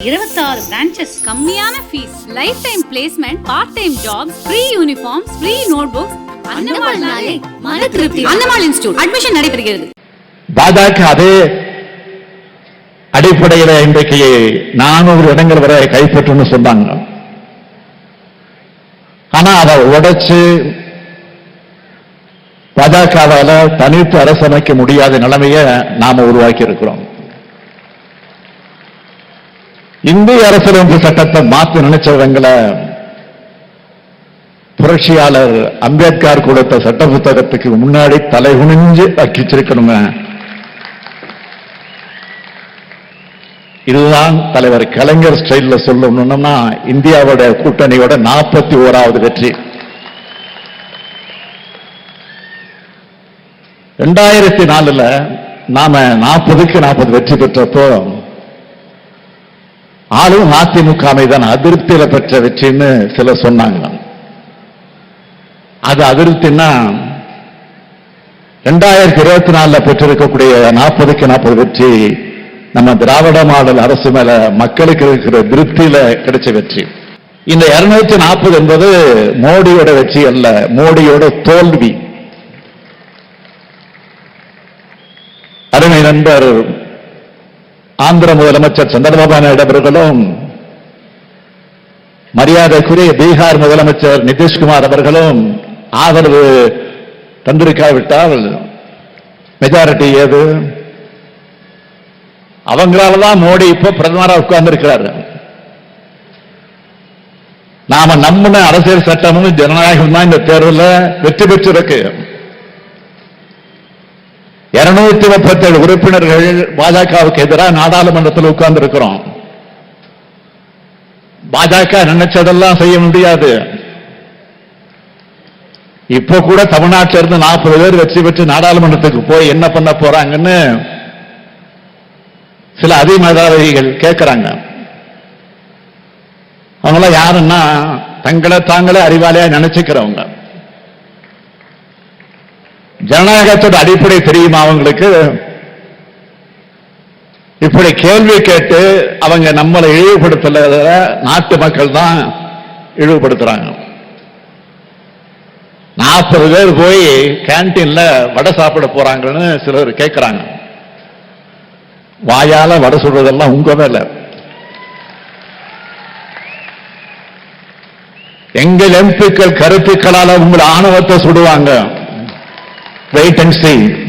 இருபத்தாறு பிரான்ச்சஸ் கம்மியான fees life time placement part time jobs free uniforms free note books அன்னமால்னாலே மன திருப்தி. அன்னமால் institute. Admission நடைபெறுகிறது. பாஜக அதே அடிப்படையில் இன்றைக்கு நானூறு இடங்கள் வரை கைப்பற்றுன்னு சொன்னாங்க. ஆனா அதை உடைச்சு பாஜகவால தனித்து அரசமைக்க முடியாத நிலைமையை நாம உருவாக்கி இருக்கிறோம் இந்திய அரசியலமைப்பு சட்டத்தை மாற்ற நினைச்சவங்களை புரட்சியாளர் அம்பேத்கர் கொடுத்த சட்ட புத்தகத்துக்கு முன்னாடி தலை குனிஞ்சு வச்சிருக்கணுங்க இதுதான் தலைவர் கலைஞர் ஸ்டைல சொல்லணும்னா இந்தியாவோட கூட்டணியோட நாற்பத்தி ஓராவது வெற்றி. ரெண்டாயிரத்தி நாலுல நாம நாற்பதுக்கு நாற்பது வெற்றி பெற்றப்போ ஆளும் அதிமுக தான் அதிருப்தியில பெற்ற வெற்றின்னு சிலர் சொன்னாங்க. அது அதிருப்தின்னா ரெண்டாயிரத்தி இருபத்தி நாலுல பெற்றிருக்கக்கூடிய நாற்பதுக்கு நாற்பது வெற்றி நம்ம திராவிட மாடல் அரசு மேல மக்களுக்கு இருக்கிற திருப்தியில கிடைச்ச வெற்றி. இந்த இருநூத்தி நாற்பது என்பது மோடியோட வெற்றி அல்ல மோடியோட தோல்வி. அருமை நண்பர் ஆந்திர முதலமைச்சர் சந்திரபாபு நாயுடு அவர்களும் மரியாதைக்குரிய பீகார் முதலமைச்சர் நிதிஷ்குமார் அவர்களும் ஆதரவு தந்திருக்காவிட்டால் மெஜாரிட்டி ஏது? அவங்களால தான் மோடி இப்ப பிரதமரா உட்கார்ந்து இருக்கிறாரு நாம நம்முன அரசியல் சட்டமும் ஜனநாயகம் தான் இந்த தேர்தலில் வெற்றி பெற்றிருக்கு. இருநூத்தி முப்பத்தி ஏழு உறுப்பினர்கள் பாஜகவுக்கு எதிராக நாடாளுமன்றத்தில் உட்கார்ந்து இருக்கிறோம் பாஜக நினைச்சதெல்லாம் செய்ய முடியாது. இப்ப கூட தமிழ்நாட்டில இருந்து நாற்பது பேர் வெற்றி பெற்று நாடாளுமன்றத்துக்கு போய் என்ன பண்ண போறாங்கன்னு சில அதிமதாதிகள் கேட்கிறாங்க அவங்களாம் யாருன்னா தங்களை தாங்களே அறிவாளியா நினைச்சுக்கிறவங்க. ஜனநாயகத்தோட அடிப்படை தெரியுமா அவங்களுக்கு இப்படி கேள்வி கேட்டு அவங்க நம்மளை இழிவுபடுத்தல நாட்டு மக்கள் தான் இழிவுபடுத்துறாங்க. நாற்பது பேர் போய் கேன்டீன்ல வடை சாப்பிட போறாங்கன்னு சிலர் கேட்கிறாங்க வாயால வடை சுடுறதெல்லாம் உங்க வேலை எங்கள் எம்பிக்கள் கருத்துக்களால் உங்கள் ஆணவத்தை சுடுவாங்க. wait and see.